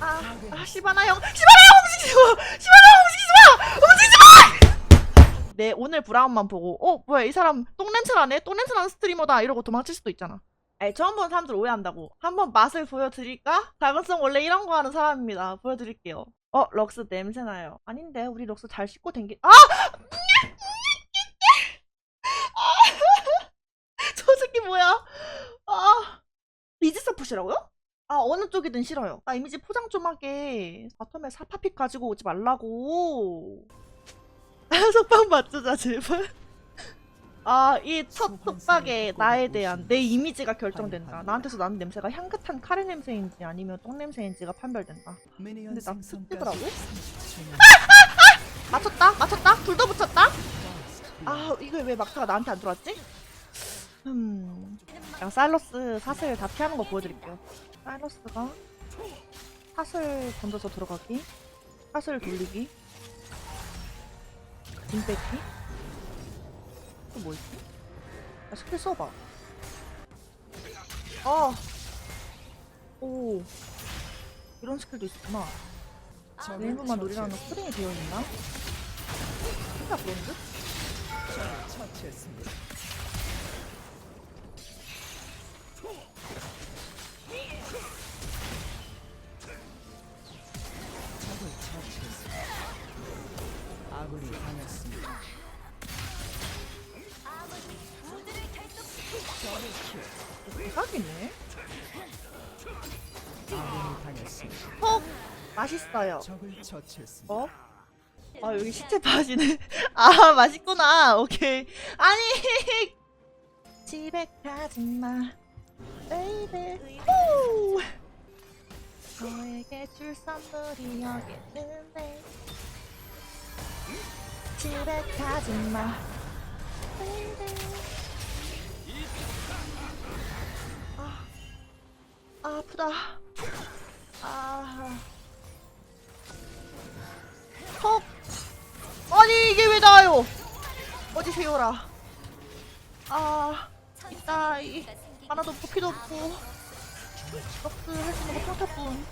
아, 아 시바나 형, 시바나 형 움직이지 마, 시바나 형 움직이지 마, 움직이지 마. 네 오늘 브라운만 보고, 어 뭐야 이 사람 똥 냄새 나네, 똥 냄새 나는 스트리머다 이러고 도망칠 수도 있잖아. 아니 처음 본 사람들 오해한다고. 한번 맛을 보여드릴까? 자근성 원래 이런 거 하는 사람입니다. 보여드릴게요. 어 럭스 냄새 나요. 아닌데 우리 럭스 잘 씻고 댕기. 아! 저 새끼 뭐야? 아 리즈 서폿이라고요? 아 어느 쪽이든 싫어요. 나 이미지 포장 좀 하게. 바텀에 사파픽 가지고 오지 말라고. 속박 맞추자 제발. 아 이 첫 속박에 나에 대한 내 이미지가 결정된다. 나한테서 나는 냄새가 향긋한 카레 냄새인지 아니면 똥 냄새인지가 판별된다. 근데 뜨더라고? 뜨더라고? 맞췄다? 맞췄다? 둘 다 붙였다? 아 이거 왜 막타가 나한테 안 들어왔지? 음 그냥 사일러스 사슬 다 피하는 거 보여드릴게요 사일러스가 사슬 던져서 들어가기 사슬 돌리기 진 뺏기 또 뭐 있지? 야 스킬 써봐 아! 오 이런 스킬도 있구나 네이버만 노리라는 코딩이 되어 있나? 진짜 그런 듯? 처치했습니다. 대박이네. 헉! 맛있어요. 적을 처치했습니다. 어? 아 여기 시체 파시네. 아 맛있구나. 오케이. 아니 집에 가지 마. 베이비 후! 너에게 줄 선물이 여기 있는데. 집에 가지 마. 베이비 아 아프다 아턱 아니 이게 왜 나요? 어디 세요라. 아 이따 이 하나도 뽑기도 없고 럭스 할수 있는 거 평타뿐.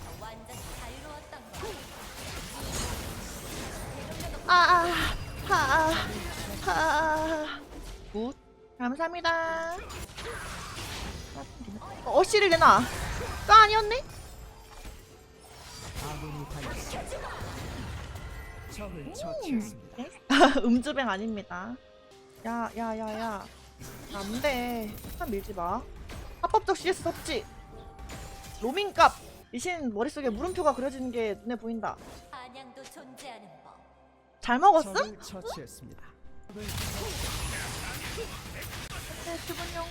아아하아 굿 감사합니다. 어, 어시를 내놔. 또 아니었네? 처치했습니다. 음주뱅 아닙니다. 야, 야, 야, 야. 안 돼. 한 밀지 마. 합법적 CS 섭지. 로밍값. 이신 머릿속에 물음표가 그려지는 게 눈에 보인다. 잘 먹었음? 적을 처치했습니다. 네, 주문용.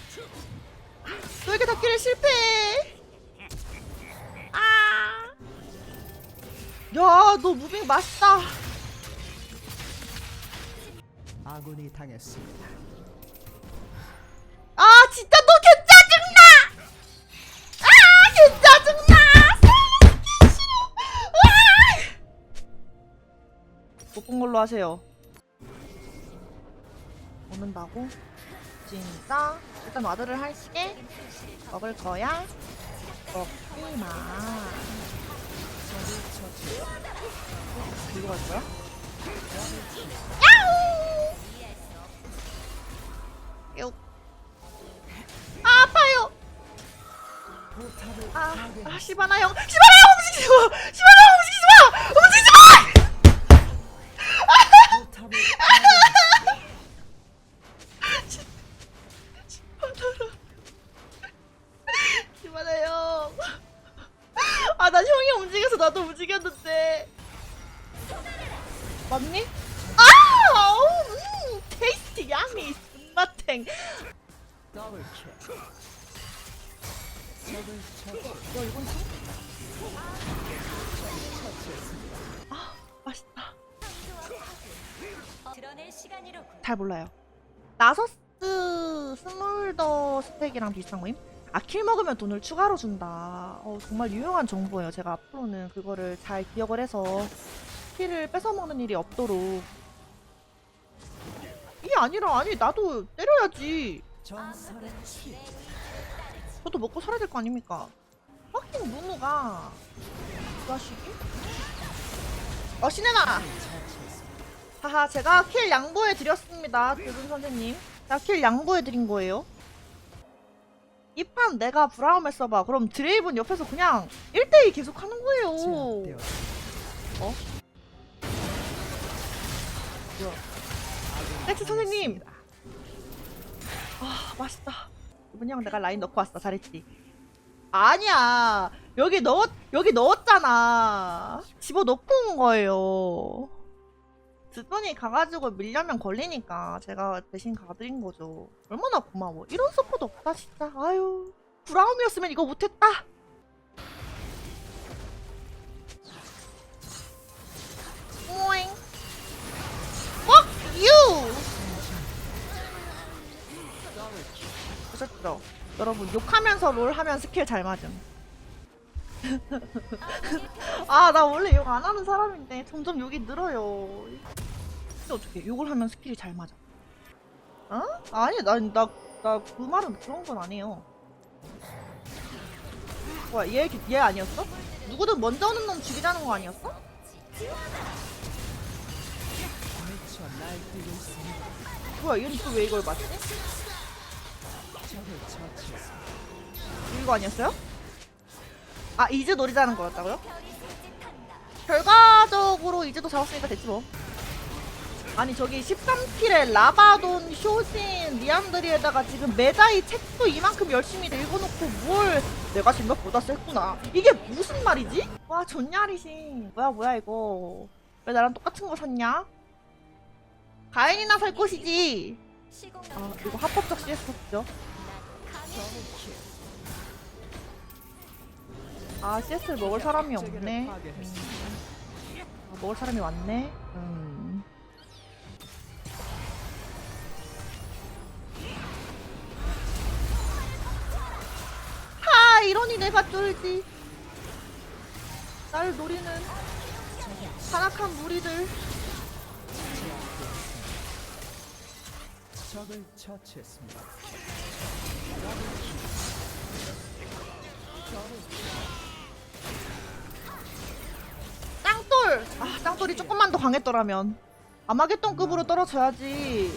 너에게 닿기를 실패해. 아. 야, 너 무빙 맛있다. 아군이 당했습니다. 아, 진짜 너 개짜증나! 아, 개짜증나! 싫어! 아! 걸로 하세요. 오는다고? 진짜? 일단 와드를 할게. 먹을 거야? 먹지 마. 적을 처치했습니다. 들고 갈 거야? 야호! 요. 아, 아파요! 아. 아 시바나 형, 시바나 형 움직이지 마! 시바나 형 움직이지 마! 움직이지 마! 포탑을 파괴. 시바나 형. 아, 난 형이 움직여서 나도 움직였는데. 맞니? 아, 음, 테이스티 야미 쓴맛탱. 더블 킬. 적을 처치. 야, 이건 참 처치했습니다. 맛있다. 잘 몰라요. 나서스 스몰더 스택이랑 비슷한 거임? 아, 킬 먹으면 돈을 추가로 준다. 어, 정말 유용한 정보예요. 제가 앞으로는 그거를 잘 기억을 해서 킬을 뺏어먹는 일이 없도록. 이게 아니라, 아니, 나도 때려야지. 저도 먹고 살아야 될 거 아닙니까? 하긴 무무가 자식이? 어 신혜나 하하 제가 킬 양보해 드렸습니다 두분 선생님 제가 킬 양보해 드린 거예요 이 판 내가 브라움에 써봐. 그럼 드레이븐 옆에서 그냥 1대2 계속 하는 거예요. 어? 섹스 선생님! 아 맛있다. 이번 형 내가 라인 넣고 왔어. 잘했지? 아니야. 여기 넣었 여기 넣었잖아. 집어 넣고 온 거예요 드돈이 가가지고 밀려면 걸리니까 제가 대신 가드린 거죠. 얼마나 고마워. 이런 서포트 없다 진짜 아유 브라움이었으면 이거 못했다. 오잉. Fuck you 보셨죠? 여러분 욕하면서 롤 하면 스킬 잘 맞음 아 나 원래 욕 안 하는 사람인데 점점 욕이 늘어요 근데 어떻게 욕을 하면 스킬이 잘 맞아 어? 아니 난나나 그 말은 그런 건 아니에요 뭐야 얘, 얘 아니었어? 누구든 먼저 오는 놈 죽이자는 거 아니었어? 뭐야 얘는 또 왜 이걸 맞지? 이거 아니었어요? 아 이즈 노리자는 거였다고요? 결과적으로 이제도 잡았으니까 됐지 뭐. 아니 저기 13킬에 라바돈, 쇼진, 리안드리에다가 지금 메다이 책도 이만큼 열심히 읽어놓고 뭘 내가 생각보다 셌구나. 이게 무슨 말이지? 와 존냐리신. 뭐야 뭐야 이거. 왜 나랑 똑같은 거 샀냐? 가인이나 살 것이지. 아 이거 합법적 CS죠. 아 CS를 먹을 사람이 없네. 음. 아, 먹을 사람이 왔네. 음. 하 이러니 내가 쫄지. 날 노리는 산악한 무리들. 적을 처치했습니다. 아 짱돌이 조금만 더 강했더라면. 아마겟돈급으로 떨어져야지.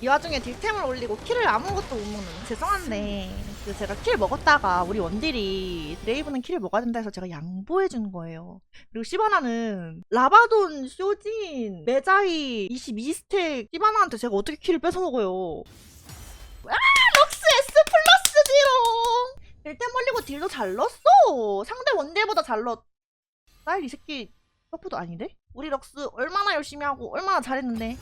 이 와중에 딜템을 올리고 킬을 아무것도 못 먹는. 죄송한데 그 제가 킬 먹었다가 우리 원딜이 드레이브는 킬을 먹어야 된다 해서 제가 양보해 준 거예요. 그리고 시바나는 라바돈, 쇼진, 메자이 22스택 시바나한테 제가 어떻게 킬을 뺏어 먹어요 아 럭스 S 플러스 지롱 딜도 잘 넣었어. 상대 원딜보다 잘 넣었. 나일 이 새끼 서프도 아닌데? 우리 럭스 얼마나 열심히 하고 얼마나 잘했는데